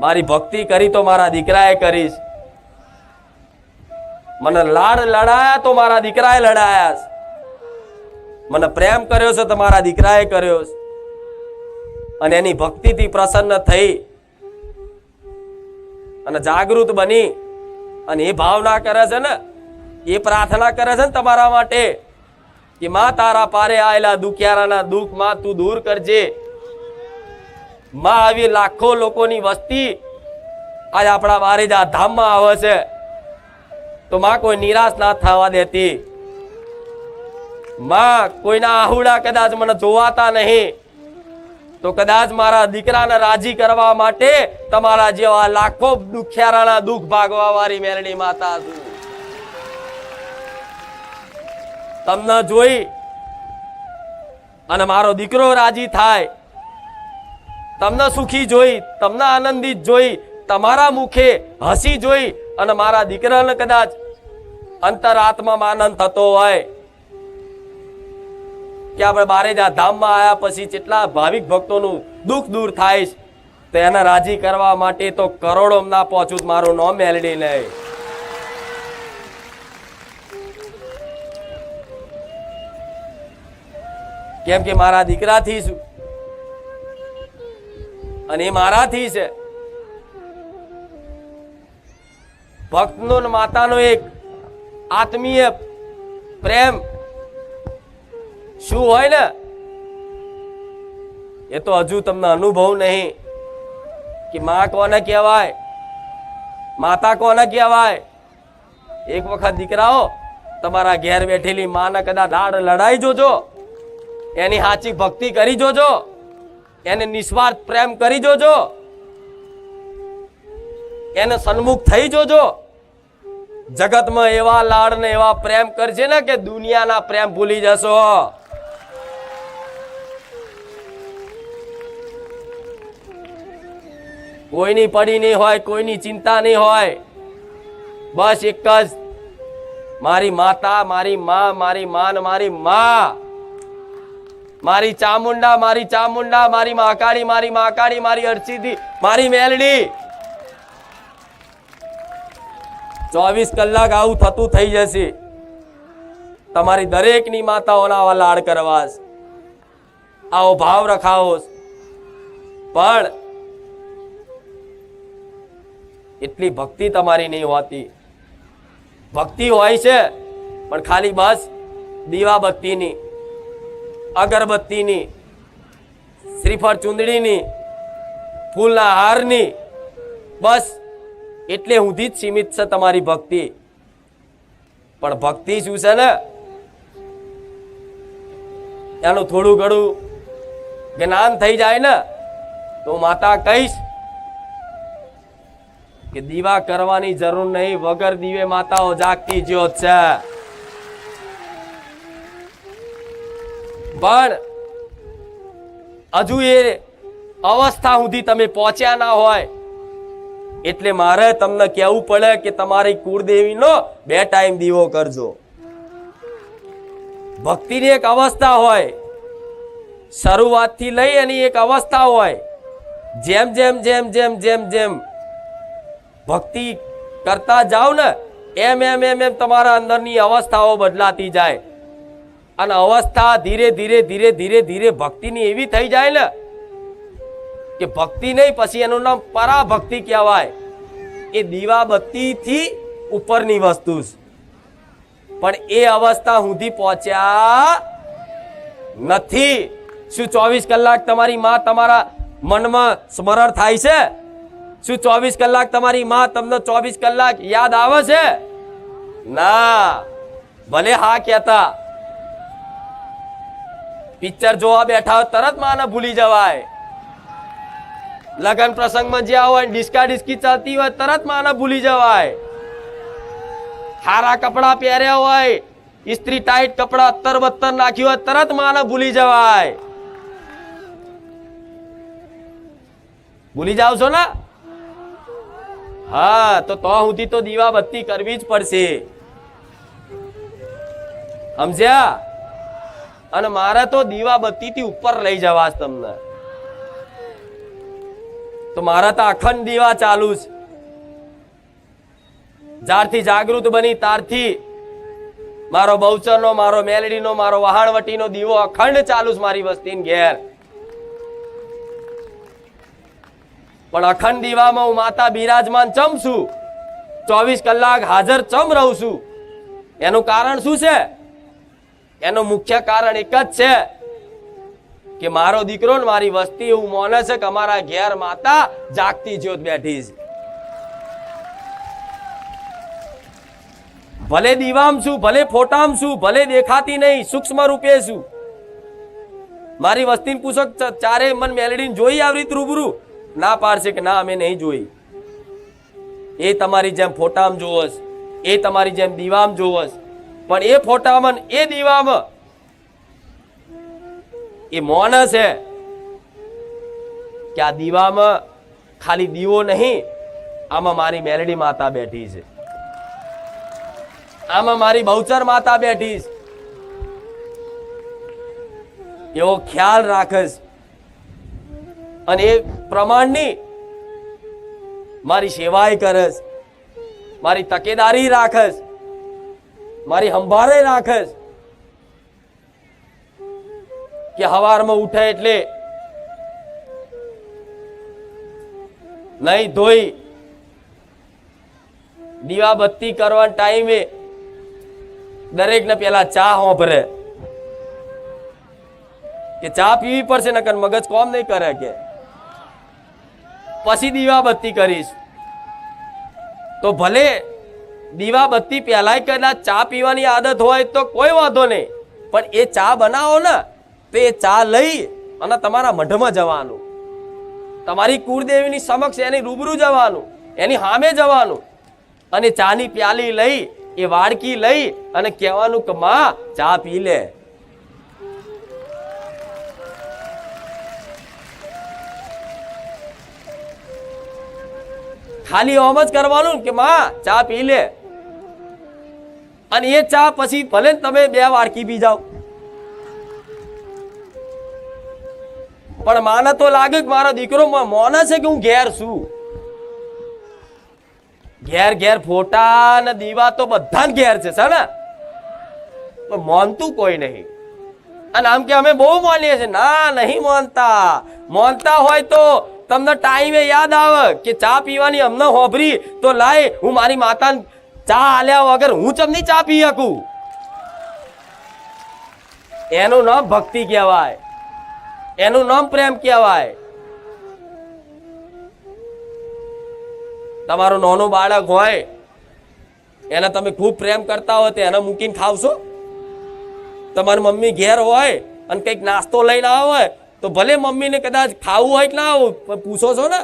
મારી ભક્તિ કરી તો મારા દીકરાએ કરીશ. મને લાડ લડાયા તો મારા દીકરાએ લડાયા મને પ્રેમ કર્યો છે તો મારા દીકરાએ કર્યો છે. અને એની ભક્તિથી પ્રસન્ન થઈ અને જાગૃત બની અને એ ભાવના કરે છે ને, એ પ્રાર્થના કરે છે ને તમારા માટે કે, માં, તારા પારે આયેલા દુખિયારાના દુઃખમાં તું દૂર કરજે. માં આવી લાખો લોકોની વસ્તી આજે આપણા બારેજા ધામમાં આવે છે. તો માં કોઈ નિરાશ ના થવા દેતી. માં કોઈના આહુડા કદાચ મને જોવાતા નહીં. તો કદાચ મારા દીકરાને રાજી કરવા માટે તમારા જેવા લાખો દુખિયારાના દુઃખ ભાગવા વાળી મેરણી માતા છું. તમને જોઈ અને મારો દીકરો રાજી થાય. તમને સુખી જોઈ, તમને આનંદિત જોઈ, તમારા મુખે હસી જોઈ અને મારા દીકરાને કદાચ અંતરાત્મામાં આનંદ થતો હોય. કે આપણે બારેજા ધામમાં આવ્યા પછી કેટલા ભાવિક ભક્તોનું દુઃખ દૂર થાય તો એને રાજી કરવા માટે તો કરોડો ના પહોંચું મારું નામ મેલડી લે. કેમ કે મારા દીકરાથી છું અને એ મારાથી છે. ભક્તનો માતાનો એક આત્મીય પ્રેમ શું હોય ને? એ તો હજુ તમને અનુભવ નહીં કે માં કોને કહેવાય, માતા કોને કહેવાય? એક વખત દીકરાઓ, તમારા ઘેર બેઠેલી માને કદાચ દાડ લડાઈ જોજો, એની સાચી ભક્તિ કરી જોજો. એને નિસ્વાર્થ પ્રેમ કરી જોજો. એને સન્મુખ થઈ જોજો. જગતમાં એવા લાડ ને એવા પ્રેમ કરશે ને કે દુનિયાના પ્રેમ ભૂલી જશો. કોઈની પડી નહીં હોય, કોઈની ચિંતા નહીં હોય. બસ એક જ. મારી માતા, મારી મા, મારી માં મારી માં. મારી ચામુંડા મારી ચામુંડા, મારી માકાળી મારી માકાળી મારી અરસીધી મારી મેલડી. ચોવીસ કલાક આવું થતું થઈ જશે. તમારી દરેકની માતાઓના આવા લાડ કરવા આવો ભાવ રખાવો. પણ એટલી ભક્તિ તમારી નહીં હોતી. ભક્તિ હોય છે, પણ ખાલી બસ દીવા બત્તીની અગરબત્તીની, શ્રીફળ ચુંદડીની, ફૂલના હારની, બસ એટલે સુધી જ સીમિત છે તમારી ભક્તિ. પણ ભક્તિ શું છે ને? એનું થોડું ઘણું જ્ઞાન થઈ જાય ને, તો માતા કહીશ કે દીવા કરવાની જરૂર નહીં, વગર દીવે માતાઓ જાગતી જ્યોત છે. પણ હજુ એ અવસ્થા સુધી તમે પહોંચ્યા ના હોય, એટલે મારે તમને કહેવું પડે કે તમારી કુળદેવીનો બે ટાઈમ દીવો કરજો. ભક્તિની એક અવસ્થા હોય, શરૂઆતથી લઈ એની એક અવસ્થા હોય, જેમ જેમ જેમ જેમ જેમ જેમ ભક્તિ કરતા જાઓ ને, એમ એમ એમ એમ તમારા અંદરની અવસ્થાઓ બદલાતી જાય. અને અવસ્થા ધીરે ધીરે ધીરે ધીરે ધીરે ભક્તિની એવી થઈ જાય ને કે ભક્તિ નહીં, પછી એનું નામ પરાભક્તિ કહેવાય. એ દીવાબત્તીથી ઉપરની વસ્તુ પણ એ અવસ્થા સુધી પહોંચ્યા નથી. શું ચોવીસ કલાક તમારી માં તમારા મનમાં સ્મરણ થાય છે? શું ચોવીસ કલાક તમારી માં તમને ચોવીસ કલાક યાદ આવે છે? ના. ભલે હા કહેતા પિક્ચર જોવા બેઠા હોય તરત માને ભૂલી જવાય. લગન પ્રસંગમાં જ્યાં હોય ડિસ્કા ડિસ્કી ચાલતી હોય તરત માને ભૂલી જવાય. સારા કપડા પહેર્યા હોય, ઇસ્ત્રી ટાઈટ કપડા અત્તર બત્તર નાખ્યું હોય તરત માને ભૂલી જવાય. ભૂલી જાવ છો ને? હા, તો તો સુધી તો દીવા બત્તી કરવી જ પડશે. સમજ્યા? અને મારે તો દીવા બત્તીથી ઉપર લઈ જવા તમને. તો મારા તો અખંડ દીવા ચાલુ છે. જ્યારથી જાગૃત બની, ત્યારથી મારો બહુચરનો, મારો મેલડીનો, મારો વહાણવટીનો દીવો અખંડ ચાલુ છે મારી વસ્તીની ઘેર. પણ અખંડ દીવામાં હું માતા બિરાજમાન ચમ છું? ચોવીસ કલાક હાજર ચમ રહું છું? એનું કારણ શું છે? એનું મુખ્ય કારણ એક જ છે કે મારો દીકરો ને મારી વસ્તી એવું મોને છે કે અમારા ઘેર માતા જાગતી જ્યોત બેઠી છે. ભલે દીવામ છું, ભલે ફોટામ છું, ભલે દેખાતી નહીં, સૂક્ષ્મ રૂપે છું. મારી વસ્તીને પૂછો ચારે મન મેલડીને જોઈ આવી રૂબરૂ? ના પાડશે કે ના, અમે નહીં જોઈ. એ તમારી જેમ ફોટામ જોવસ, એ તમારી જેમ દીવામ જોવસ. પણ એ ફોટામાં એ દીવામાં એ મૌન છે કે આ દીવામાં ખાલી દીવો નહીં, આમાં મારી મેલડી માતા બેઠી છે. આમાં મારી બહુચર માતા બેઠી છે. એવો ખ્યાલ રાખસ. અને એ પ્રમાણની મારી સેવાય કરસ. મારી તકેદારી રાખસ. મારી સંભાળે રાખસ કે હવારમાં ઉઠે એટલે નહીં ધોઈ દીવા બત્તી કરવાના ટાઈમે દરેકને પેલા ચા હોભરે. કે ચા પીવી પડશે, નકર મગજ કોમ નહીં કરે કે. પછી દીવા બત્તી કરીશ. તો ભલે દીવા બત્તી પહેલાય કદાચ ચા પીવાની આદત હોય તો કોઈ વાંધો નહીં. પણ એ ચા બનાવો ને, તો એ ચા લઈ અને તમારા મઢમાં જવાનું. તમારી કુળદેવીની સમક્ષ એની રૂબરૂ જવાનું, એની સામે જવાનું. અને ચાની પ્યાલી લઈ, એ વાડકી લઈ અને કહેવાનું કે, માં, ચા પી લે. ખાલી ઓમ જ કરવાનું કે માં, ચા પી લે. અને એ ચા પછી ભલે તમે બે વાડકી પી જાઓ. પણ માને તો લાગે કે મારો દીકરો મોને છે કે હું ઘેર છું? ઘેર ઘેર ફોટા ને દીવા તો બધા ઘેર છે સર પણ મોનતું કોઈ નહીં. અને આમ કે અમે બહુ માનીએ છીએ. ના, નહીં માનતા. માનતા હોય તો તમને ટાઈમે યાદ આવે કે ચા પીવાની અમને હોભરી, તો લાય હું મારી માતાને ચા આલ્યા વગર હું ચમની ચા પી શકું? એનું નામ ભક્તિ કહેવાય. એનું નામ પ્રેમ કહેવાય. તમારું નાનું બાળક હોય, એને તમે ખૂબ પ્રેમ કરતા હોય તો એને મૂકીને ખાવશો. તમારી મમ્મી ઘેર હોય અને કંઈક નાસ્તો લઈને આવે હોય તો ભલે મમ્મીને કદાચ ખાવું હોય કે ના આવું પૂછો છો ને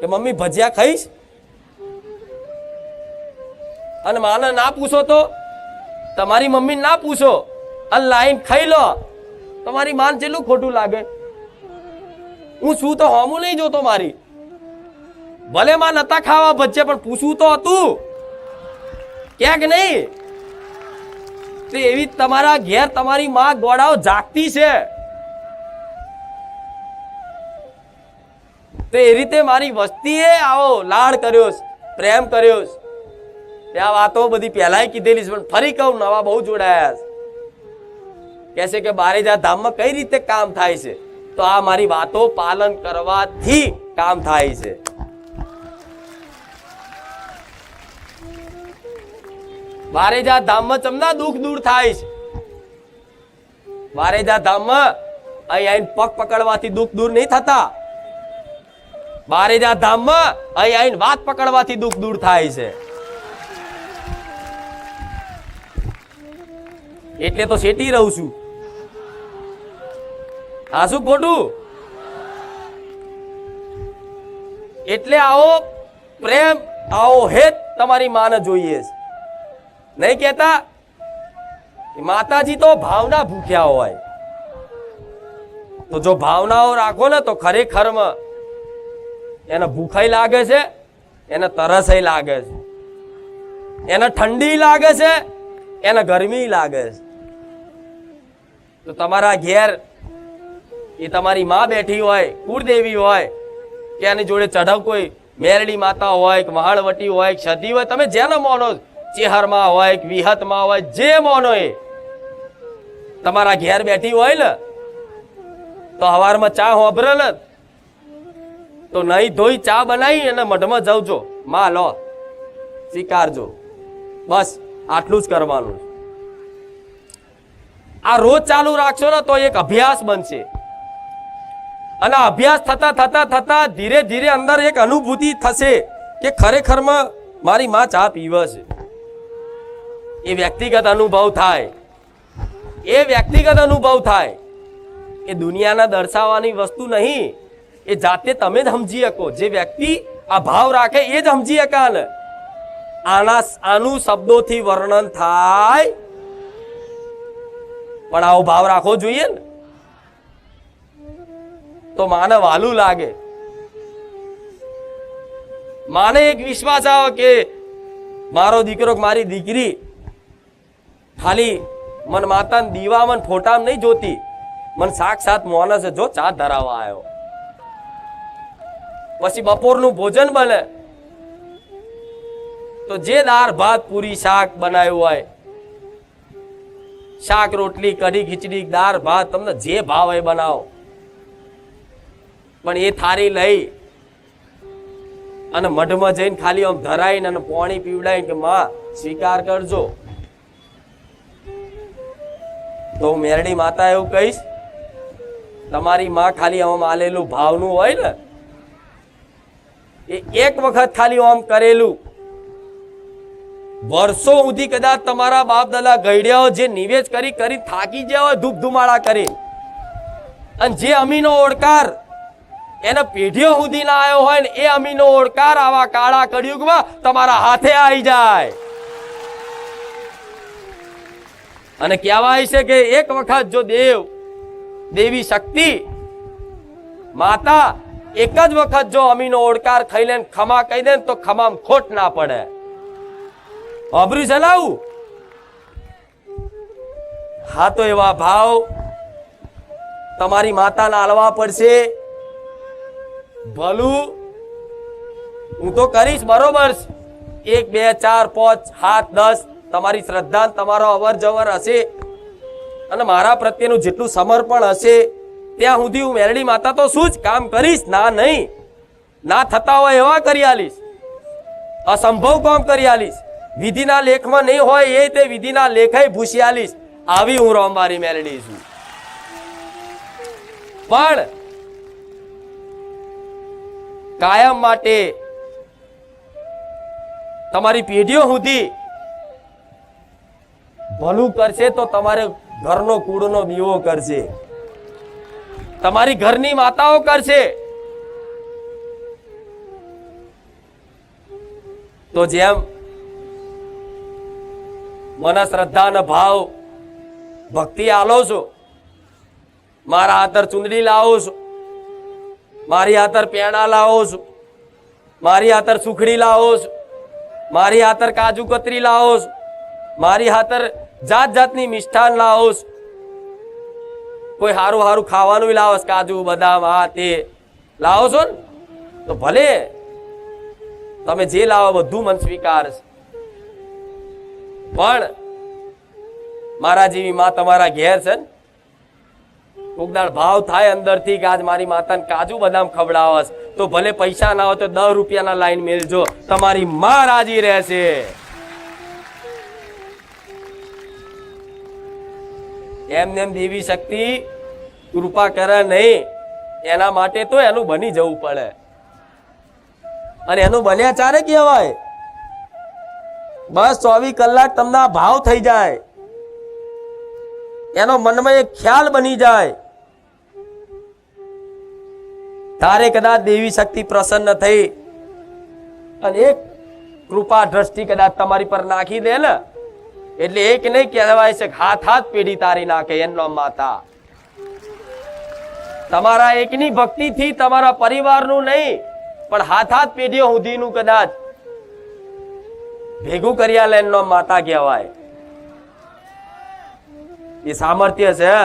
કે મમ્મી ભજીયા ખાઈશ? અને માને ના પૂછો તો તમારી મમ્મી ના પૂછો અને લાઈન ખાઈ લો. તમારી માન જેટલું ખોટું લાગે? હું શું તો હોમું નહીં જોતો મારી. ભલે માં નતા ખાવા ભજ્જે પણ પૂછવું તો હતું. ક્યાંક નહીં. તો એવી તમારા ઘેર તમારી માં ગોળાઓ જાગતી છે. તો એ રીતે મારી વસ્તીએ આવો લાડ કર્યો પ્રેમ કર્યો. ત્યાં વાતો બધી પહેલાય કીધેલી છે, પણ ફરી કહું, નવા બહુ જોડાયા છે. કહે છે કે બારેજા ધામમાં કઈ રીતે કામ થાય છે? તો આ મારી વાતો પાલન કરવાથી કામ થાય છે. બારેજા ધામમાં ચમના દુઃખ દૂર થાય છે. બારેજા ધામમાં અહીં પગ પકડવાથી દુઃખ દૂર નહીં થતા. બારેજા ધામમાં અહીં આઈને વાત પકડવાથી દુઃખ દૂર થાય છે. એટલે તો શેટી રહું છું. હા શું ખોટું? એટલે આવો પ્રેમ, આવો હેત તમારી માને જોઈએ છે. નહીં કહેતા? માતાજી તો ભાવના ભૂખ્યા હોય. તો જો ભાવનાઓ રાખો ને તો ખરેખરમાં એને ભૂખાઈ લાગે છે, એને તરસય લાગે છે. એને ઠંડી લાગે છે, એને ગરમી લાગે છે. તો તમારા ઘેર એ તમારી માં બેઠી હોય, કુળદેવી હોય, કે એની જોડે ચઢવ કોઈ મેરડી માતા હોય, કે મહાળવટી હોય ક્ષતિ હોય, તમે જેને માનો ચેહરમાં હોય કે વિહતમાં હોય, જે માનો એ તમારા ઘેર બેઠી હોય ને તો હવારમાં ચા હોભરે ને તો નહીં ધોઈ ચા બનાવી અને મઢમાં જવજો. માં લો, સ્વીકારજો. બસ, આટલું જ કરવાનું આ રોજ ચાલુ રાખશો ને તો એક અભ્યાસ બનશે. અને અભ્યાસ થતા થતા થતા ધીરે ધીરે અંદર એક અનુભૂતિ થશે કે ખરેખરમાં મારી માં ચા પીવે છે. એ વ્યક્તિગત અનુભવ થાય. એ વ્યક્તિગત અનુભવ થાય. એ દુનિયાના દર્શાવવાની વસ્તુ નહીં, એ જાતે તમે જ સમજી શકો. જે વ્યક્તિ આ ભાવ રાખે એ જ સમજી શકા ને આના આનું શબ્દોથી વર્ણન થાય. પણ આવો ભાવ રાખવો જોઈએ ને. તો માને વાલું લાગે. માને એક વિશ્વાસ આવે કે મારો દીકરો મારી દીકરી ખાલી મન માતા દીવા મન ફોટા નહીં જોતી. મન સાક્ષાત માણસ જો ચા ધરાવવા આવ્યો પછી બપોરનું ભોજન બને. તો જે દાળ ભાત પૂરી શાક બનાવ્યું હોય, શાક રોટલી, કઢી, ખીચડી, દાળ, ભાત, તમને જે ભાવ એ બનાવો. પણ એ થાળી લઈ અને મઢમાં જઈને ખાલી આમ ધરાઈને અને પાણી પીવડાવીને કે, માં, સ્વીકાર કરજો. તો હું મેરડી માતા એવું કહીશ, તમારી માં ખાલી આમ આલેલું ભાવનું હોય ને, એ એક વખત ખાલી આમ કરેલું. વર્ષો સુધી કદાચ તમારા બાપ દાદા ગઈડ્યાઓ જે નિવેશ કરી કરી થાકી ગયા હોય ધૂપ ધુમાડા કરી. અને જે અમીનો ઓળકાર એના પેઢીઓ સુધી ના આવ્યો હોય ને, એ અમીનો ઓળકાર આવા કાળા કળિયુગમાં તમારા હાથે આવી જાય. અને કહેવાય છે કે એક વખત જો દેવ, દેવી શક્તિ, માતા એક જ વખત જો અમીનો ઓળકાર થઈ લે ખમા કહી દે તો ખમામ ખોટ ના પડે. અભરી ચલાવું હા તો એવા ભાવ તમારી માતાના આલવા પડશે. ભલું, હું તો કરીશ બરોબર. એક, બે, ચાર, પાંચ, સાત, દસ તમારી શ્રદ્ધા તમારો અવર જવર હશે અને મારા પ્રત્યેનું જેટલું સમર્પણ હશે, ત્યાં સુધી હું મેરડી માતા તો શું જ કામ કરીશ? ના, નહીં. ના થતા હોય એવા કરી આલીશ. અસંભવ કામ કરી આલીશ. વિધિના લેખમાં નહીં હોય એ તે વિધિના લેખે ભૂસી આલીશ. આવી હું રોમવારી મેલડી છું. પણ કાયમ માટે તમારી પેઢીઓ સુધી ભલું કરશે તો તમારે ઘરનો કૂડનો દીવો કરશે. તમારી ઘરની માતાઓ કરશે. તો જેમ મને શ્રદ્ધા અને ભાવ, ભક્તિ આલો છો, મારા હાથર ચુંદડી લાવો છો, મારી હાથર પેણા લાવો છો, મારી હાથર સુખડી લાવો છો, મારી હાથર કાજુ કતરી લાવો છો, મારી હાથર જાત જાતની મિષ્ઠાન લાવો કોઈ સારું સારું ખાવાનું ય કાજુ, બદામ, આ તે. લાવો છો ને? તો ભલે. તમે જે લાવો બધું મન સ્વીકાર પણ મારા જેવી માં તમારા ઘેર છે ને, કોક ભાવ થાય અંદરથી કે આજ મારી માતાને કાજુ, બદામ ખવડાવસ તો ભલે પૈસા ના હોય તો દસ રૂપિયાના લાઈન મેળજો તમારી માં રાજી રહેશે. એમને એમ દેવી શક્તિ, કૃપા કરે નહીં. એના માટે તો એનું બની જવું પડે. અને એનું બન્યા ચારે કહેવાય. બસ ચોવીસ કલાક તમને ભાવ થઈ જાય. એનો મનમાં એક ખ્યાલ બની જાય. તારે કદાચ દેવી શક્તિ પ્રસન્ન થઈ. અને એક કૃપા દ્રષ્ટિ કદાચ તમારી પર નાખી દે ને એટલે એક નહીં કહેવાય છે હાથ હાથ પેઢી તારી નાખે એનો માતા. તમારા એકની ભક્તિથી તમારા પરિવારનું નહીં, પણ હાથ હાથ પેઢીઓ સુધીનું કદાચ ભેગું કર્યા લે એનો માતા કહેવાય. એ સામર્થ્ય છે.